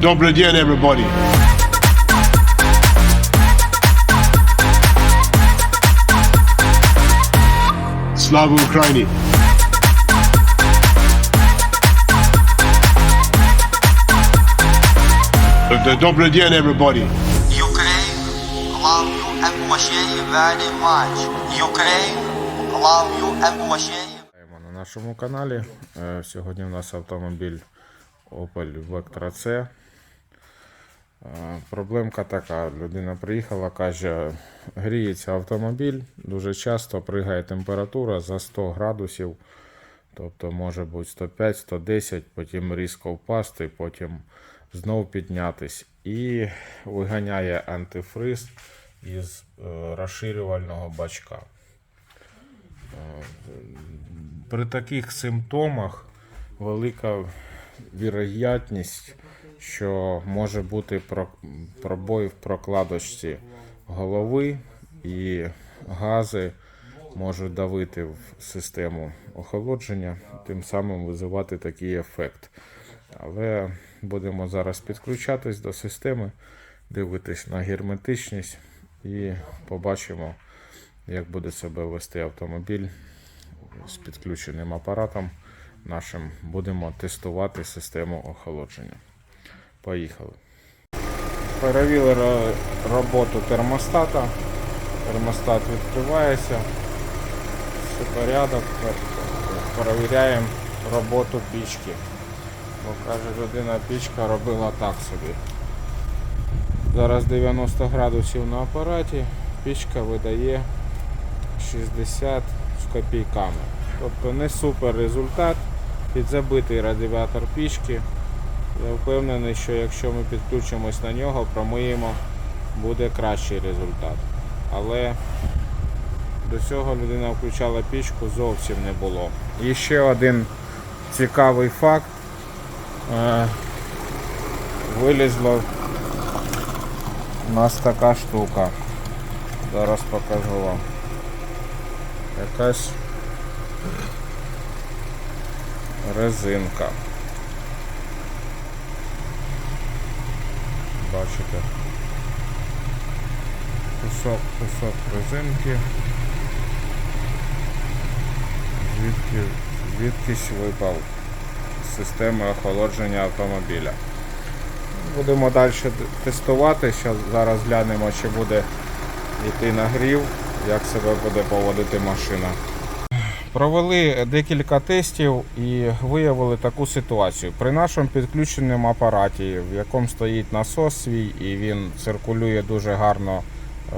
Добрый день, everybody. Слава Украине! Д- Добрый день, everybody. Ukraine, love you and Moshe very much. Ukraine, love you and Moshe. Вітаємо на нашому каналі. Е, Сьогодні у нас автомобіль Opel Vectra C. Е, Проблемка така. Людина приїхала, каже, гріється автомобіль, дуже часто пригає температура за 100 градусів. Тобто може бути 105, 110, потім різко впасти, потім знов піднятись. І виганяє антифриз із е, розширювального бачка. При таких симптомах велика вірогідність, що може бути про- пробой в прокладочці голови і гази можуть давити в систему охолодження, тим самим визивати такий ефект. Але будемо зараз підключатись до системи, дивитись на герметичність і побачимо, як буде себе вести автомобіль з підключеним апаратом нашим. Будемо тестувати систему охолодження. Поїхали. Перевіли роботу термостата. Термостат відкривається. Все порядок. Перевіряємо роботу пічки. Бо каже людина, пічка робила так собі. Зараз 90 градусів на апараті, пічка видає 60 з копійками. Тобто не супер результат. Підзабитий радіатор пічки. Я впевнений, що якщо ми підключимось на нього, промиємо, буде кращий результат. Але до цього людина включала пічку, зовсім не було. І ще один цікавий факт. Е, Вилізла у нас така штука. Зараз покажу вам. Якась резинка. Бачите? Кусок, кусок резинки. Звідки, звідкись випав з системи охолодження автомобіля. Будемо далі тестувати. Зараз глянемо, чи буде йти нагрів, як себе буде поводити машина. Провели декілька тестів і виявили таку ситуацію. При нашому підключеному апараті, в якому стоїть насос свій, і він циркулює дуже гарно е,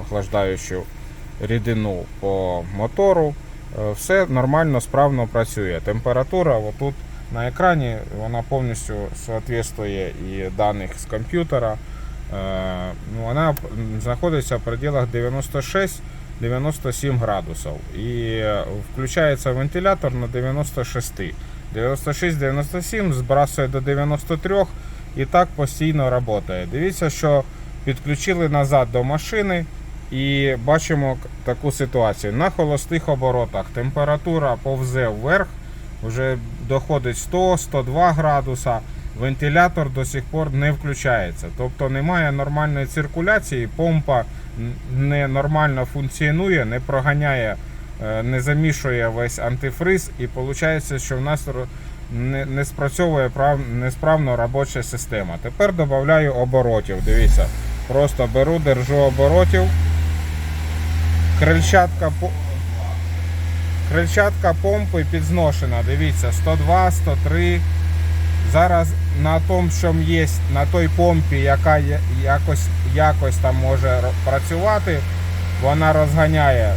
охлаждаючу рідину по мотору, е, все нормально, справно працює. Температура отут на екрані вона повністю відповідає і даних з комп'ютера. Е, ну, Вона знаходиться в пределах 96-97 градусів. І включається вентилятор на 96. 96-97 збрасує до 93 і так постійно працює. Дивіться, що підключили назад до машини і бачимо таку ситуацію. На холостих оборотах температура повзе вверх, вже доходить 100-102 градуса. Вентилятор до сих пор не включається. Тобто немає нормальної циркуляції, помпа н- не нормально функціонує, не проганяє, е, не замішує весь антифриз, і виходить, що в нас не, спрацьовує прав, несправно робоча система. Тепер додаю оборотів. Дивіться, просто беру, держу оборотів. Крильчатка Крильчатка помпи підзношена. Дивіться, 102, 103. Зараз на тому, що є на той помпі, яка якось, якось там може працювати, вона розганяє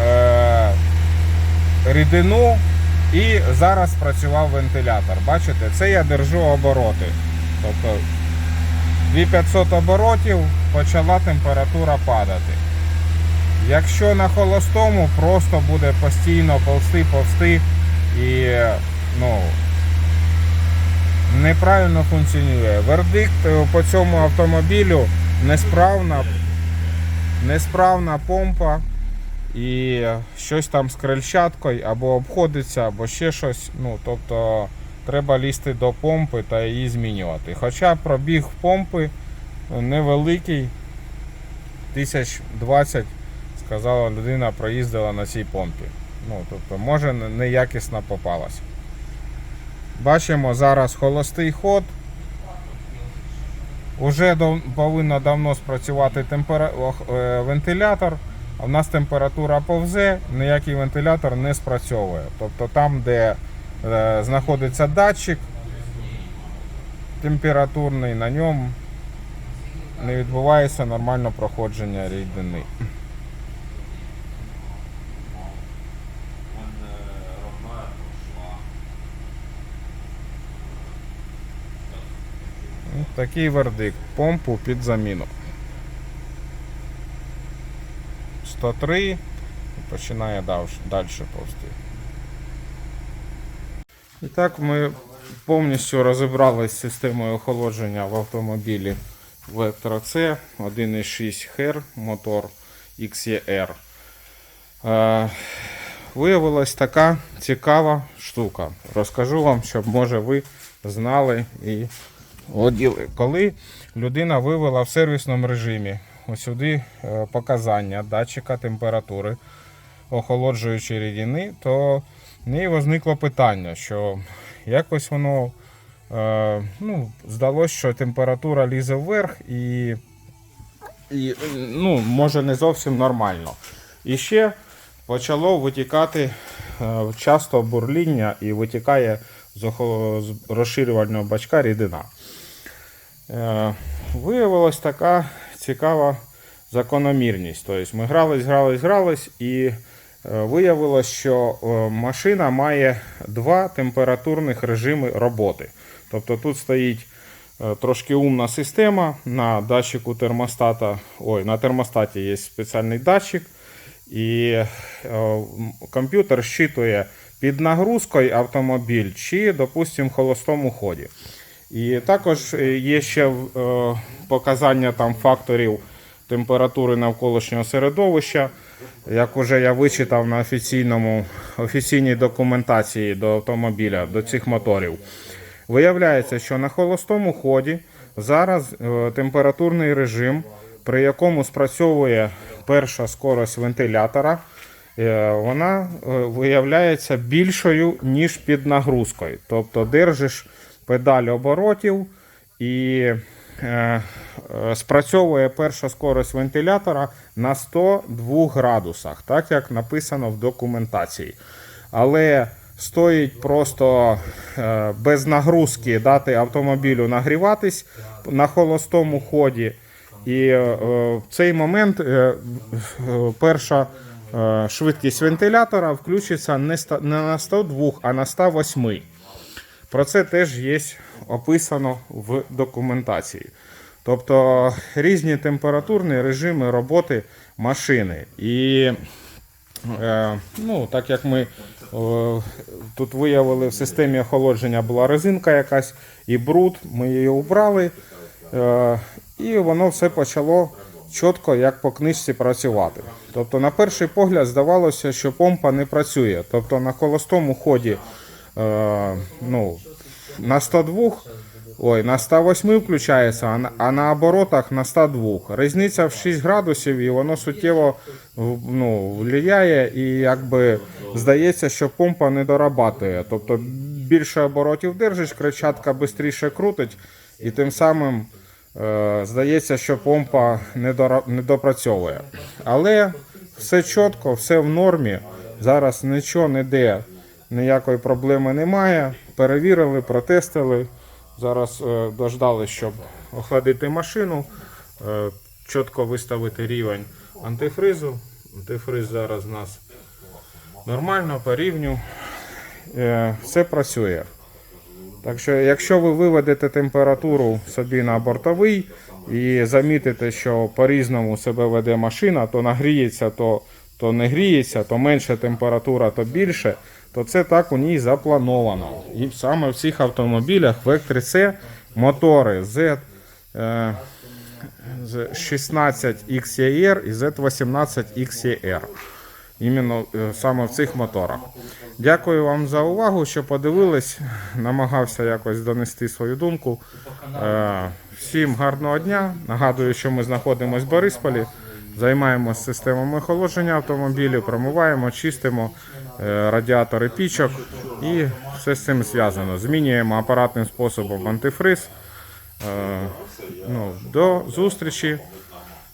е, рідину і зараз працював вентилятор. Бачите, це я держу обороти. Тобто 2500 оборотів почала температура падати. Якщо на холостому просто буде постійно повсти, повсти і ну, неправильно функціонує. Вердикт е, по цьому автомобілю несправна, несправна помпа і щось там з крильчаткою або обходиться, або ще щось. Ну, тобто треба лізти до помпи та її змінювати. Хоча пробіг помпи невеликий, 1020, сказала людина, проїздила на цій помпі. Ну, тобто, може, неякісно попалась. Бачимо зараз холостий ход. Уже дав- повинно давно спрацювати темпера... е, вентилятор, а в нас температура повзе, ніякий вентилятор не спрацьовує. Тобто там, де е, знаходиться датчик температурний, на ньому не відбувається нормально проходження рідини. Ну, Такий вердикт. Помпу під заміну. 103 і починає далі повзти. І так ми повністю розібралися з системою охолодження в автомобілі Vectra C 1.6 Her мотор XER. Е, Виявилась така цікава штука. Розкажу вам, щоб може ви знали і. Коли людина вивела в сервісному режимі ось сюди е, показання датчика температури охолоджуючої рідини, то в неї возникло питання, що якось воно е, ну, здалося, що температура лізе вверх і, і ну, може не зовсім нормально. І ще почало витікати е, часто бурління і витікає з розширювального бачка рідина. Е, Виявилась така цікава закономірність. Тобто ми грались, грались, грались, і е, виявилось, що е, машина має два температурних режими роботи.Тобто тут стоїть трошки умна система на датчику термостата. Ой, на термостаті є спеціальний датчик, і комп'ютер щитує під нагрузкою автомобіль чи, допустимо, в холостому ході. І також е, є ще е, показання там факторів температури навколишнього середовища. Як уже я вичитав на офіційному, офіційній документації до автомобіля, до цих моторів. Виявляється, що на холостому ході зараз е, температурний режим, при якому спрацьовує перша скорость вентилятора, вона е, виявляється більшою, ніж під нагрузкою. Тобто держиш педаль оборотів і е, е, спрацьовує перша скорость вентилятора на 102 градусах, так як написано в документації. Але стоїть просто е, без нагрузки дати автомобілю нагріватись на холостому ході. І е, в цей момент е, е, перша е, швидкість вентилятора включиться не на 102, а на 108. Про це теж є описано в документації. Тобто різні температурні режими роботи машини. І е, ну, так як ми е, тут виявили в системі охолодження була резинка якась і бруд, ми її убрали. Е, і воно все почало чітко, як по книжці, працювати. Тобто, на перший погляд здавалося, що помпа не працює. Тобто на холостому ході е, ну, на 102, ой, на 108 включається, а на, а на оборотах на 102. Різниця в 6 градусів і воно суттєво ну, впливає і якби здається, що помпа не дорабатує. Тобто більше оборотів держиш, кричатка швидше крутить і тим самим здається, що помпа не, допрацьовує. Але все чітко, все в нормі. Зараз нічого не де, ніякої проблеми немає. Перевірили, протестили. Зараз е, дождали, щоб охладити машину, е, чітко виставити рівень антифризу. Антифриз зараз у нас нормально по рівню. Е, все працює. Так що, якщо ви виведете температуру собі на бортовий і замітите, що по-різному себе веде машина, то нагріється, то, то не гріється, то менша температура, то більше, то це так у ній заплановано. І саме в цих автомобілях Vectra C мотори Z, е, з 16 XER і Z18 XER. Іменно е, саме в цих моторах. Дякую вам за увагу, що подивились. Намагався якось донести свою думку. Е, Всім гарного дня. Нагадую, що ми знаходимося в Борисполі. Займаємося системами охолодження автомобілів, промиваємо, чистимо е, радіатори пічок і все з цим зв'язано. Змінюємо апаратним способом антифриз. Ну, до зустрічі.